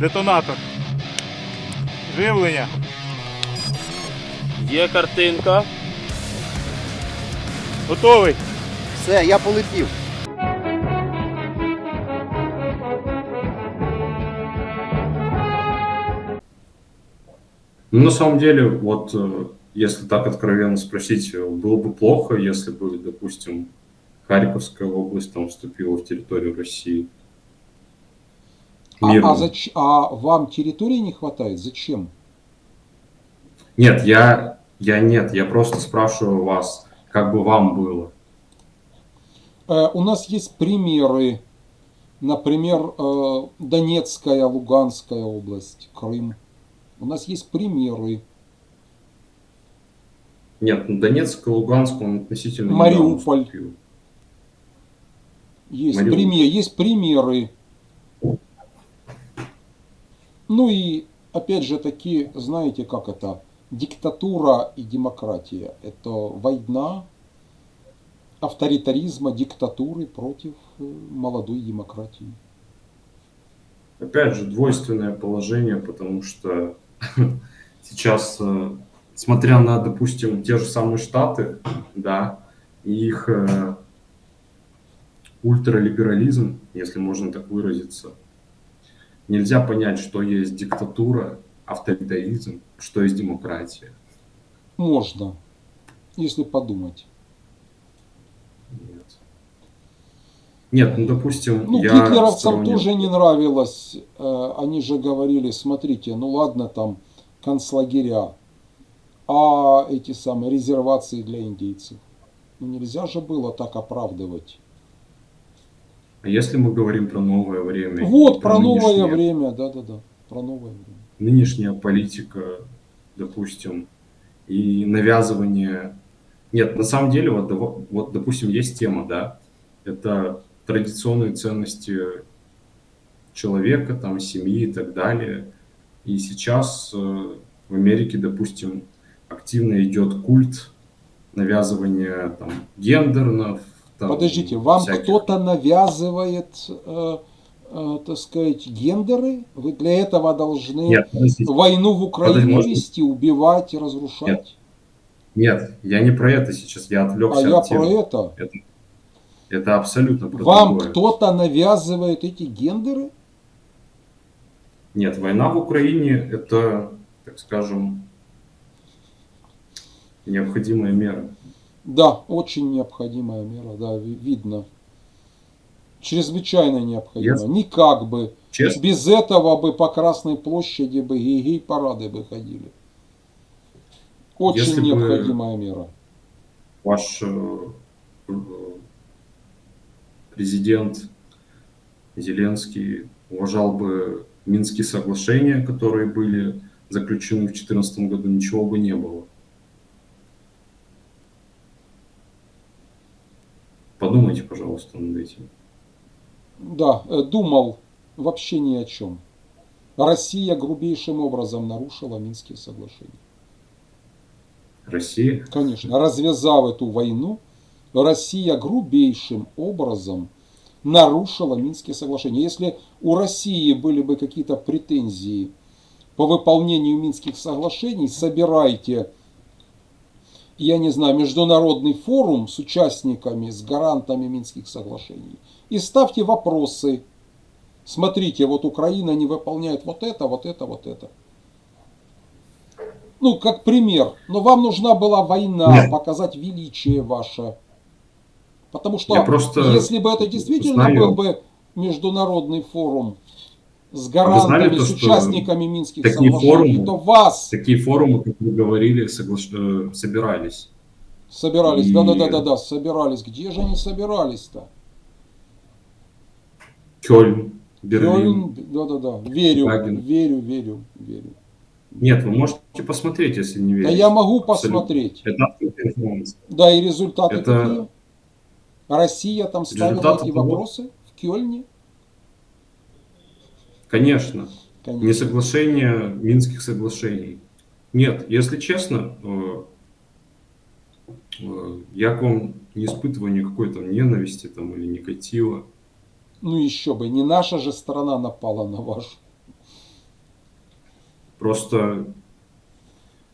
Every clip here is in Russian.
Детонатор. Живлення. Є картинка. Готовий. Все, я полетів. Ну, на самом деле, вот э, если так откровенно спросить, э, было бы плохо, если бы, допустим, Харьковская область там вступила в территорию России. А, Мирно. а, зач- а вам территории не хватает? Зачем? Нет, я, я нет, я просто спрашиваю вас, как бы вам было. Э, у нас есть примеры. Например, э, Донецкая, Луганская область, Крым. У нас есть примеры. Нет, ну, Донецк и Луганск, он относительно Мариуполь. Есть, Мариуполь. пример, есть примеры. Ну и опять же таки, знаете, как это? Диктатура и демократия. Это война авторитаризма, диктатуры против э, молодой демократии. Опять же, двойственное положение, потому что сейчас, э, смотря на, допустим, те же самые Штаты, да, их э, ультралиберализм, если можно так выразиться, нельзя понять, что есть диктатура, авторитаризм, что есть демократия. Можно, если подумать. Нет. Нет, ну, допустим, Ну, я гитлеровцам сторонник- тоже не нравилось. э, Они же говорили, смотрите, ну ладно, там концлагеря, а эти самые резервации для индейцев. Ну нельзя же было так оправдывать. А если мы говорим про новое время? Вот, про новое нынешнее- время, да-да-да, про новое время. нынешняя политика, допустим, и навязывание... Нет, на самом деле, вот, вот, допустим, есть тема, да, это традиционные ценности человека, там, семьи и так далее. И сейчас э, в Америке, допустим, активно идет культ навязывания там гендернов. Там, Подождите, вам всяких- кто-то навязывает, э, э, так сказать, гендеры? Вы для этого должны Нет, войну в Украине Подожди, может- вести, убивать и разрушать? Нет, я не про это сейчас, я а отвлекся я от темы. про это. Это, это абсолютно про Вам кто-то навязывает эти гендеры? Нет, война в Украине – это, так скажем, необходимая мера. Да, очень необходимая мера, да, ви- видно. Чрезвычайно необходимая. Если- Никак бы. Честно, Без этого бы по Красной площади бы гей-парады бы ходили. Очень Если необходимая мера. ваш э, президент Зеленский уважал бы Минские соглашения, которые были заключены в 2014 году, ничего бы не было. Подумайте, пожалуйста, над этим. Да, э, думал вообще ни о чем. Россия грубейшим образом нарушила Минские соглашения. Россия Конечно, развязав эту войну, Россия грубейшим образом нарушила Минские соглашения. Если у России были бы какие-то претензии по выполнению Минских соглашений, собирайте, я не знаю, международный форум с участниками, с гарантами Минских соглашений и ставьте вопросы. Смотрите, вот Украина не выполняет вот это, вот это, вот это. Ну, как пример. Но вам нужна была война, Нет. показать величие ваше. Потому что Я просто если бы это действительно знаю- был бы международный форум с А гарантами, знали то, с что участниками Минских такие соглашений, форумы- то вас Такие форумы, как вы говорили, соглаш- э, собирались. собирались. И- Да-да-да-да-да, собирались. Где же они собирались-то? Кёльн, Берлин. Кёльн, да-да-да. Верю, верю, верю, верю. Нет, вы можете посмотреть, если не Да верите. я могу посмотреть. Это. Да, и результаты Это- какие? Россия там ставила Результаты эти того- вопросы в Кёльне? Конечно. Конечно. Не соглашение Минских соглашений. Нет, если честно, э, э, я к вам не испытываю никакой там ненависти там, или негатива. Ну еще бы, не наша же страна напала на вашу. Просто...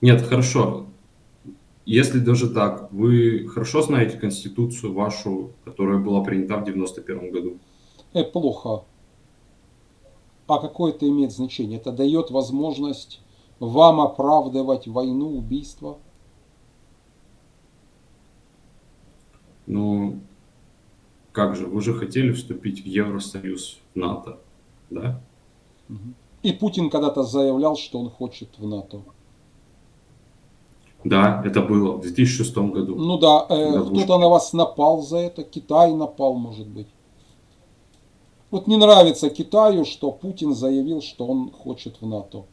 Нет, хорошо. Если даже так, вы хорошо знаете Конституцию вашу, которая была принята в 91 году? Э, плохо. А какое это имеет значение? Это дает возможность вам оправдывать войну, убийство? Ну, как же, вы же хотели вступить в Евросоюз, в НАТО, да? И Путин когда-то заявлял, что он хочет в НАТО. Да, это было в 2006 году. Ну да, э, кто-то на вас напал за это, Китай напал, может быть. Вот не нравится Китаю, что Путин заявил, что он хочет в НАТО.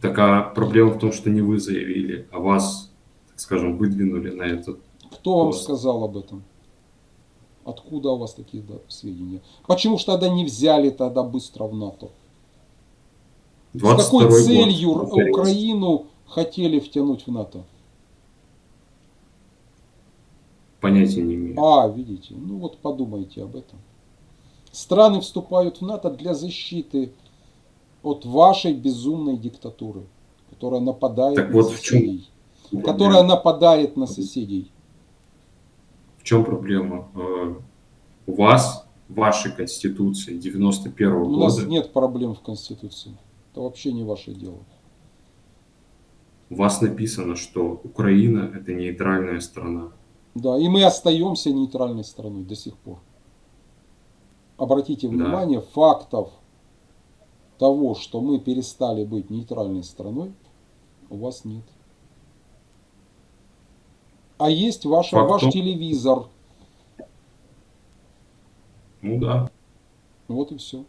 Так а проблема в том, что не вы заявили, а вас, так скажем, выдвинули на этот. Кто вам Пост. сказал об этом? Откуда у вас такие да, сведения? Почему ж тогда не взяли тогда быстро в НАТО? С 22 какой год, целью повторюсь. Украину хотели втянуть в НАТО? Понятия не имею. А, видите, ну вот подумайте об этом. Страны вступают в НАТО для защиты от вашей безумной диктатуры, которая нападает Так на вот в чем соседей. Проблема. Которая нападает на соседей. В чем проблема? Э, У вас, в вашей Конституции 91 У нас года, нет проблем в Конституции. Это вообще не ваше дело. у вас написано, что Украина это нейтральная страна. Да, и мы остаемся нейтральной страной до сих пор. Обратите Да. внимание, фактов того, что мы перестали быть нейтральной страной, у вас нет. А есть ваш том- телевизор. Ну да. Вот и все.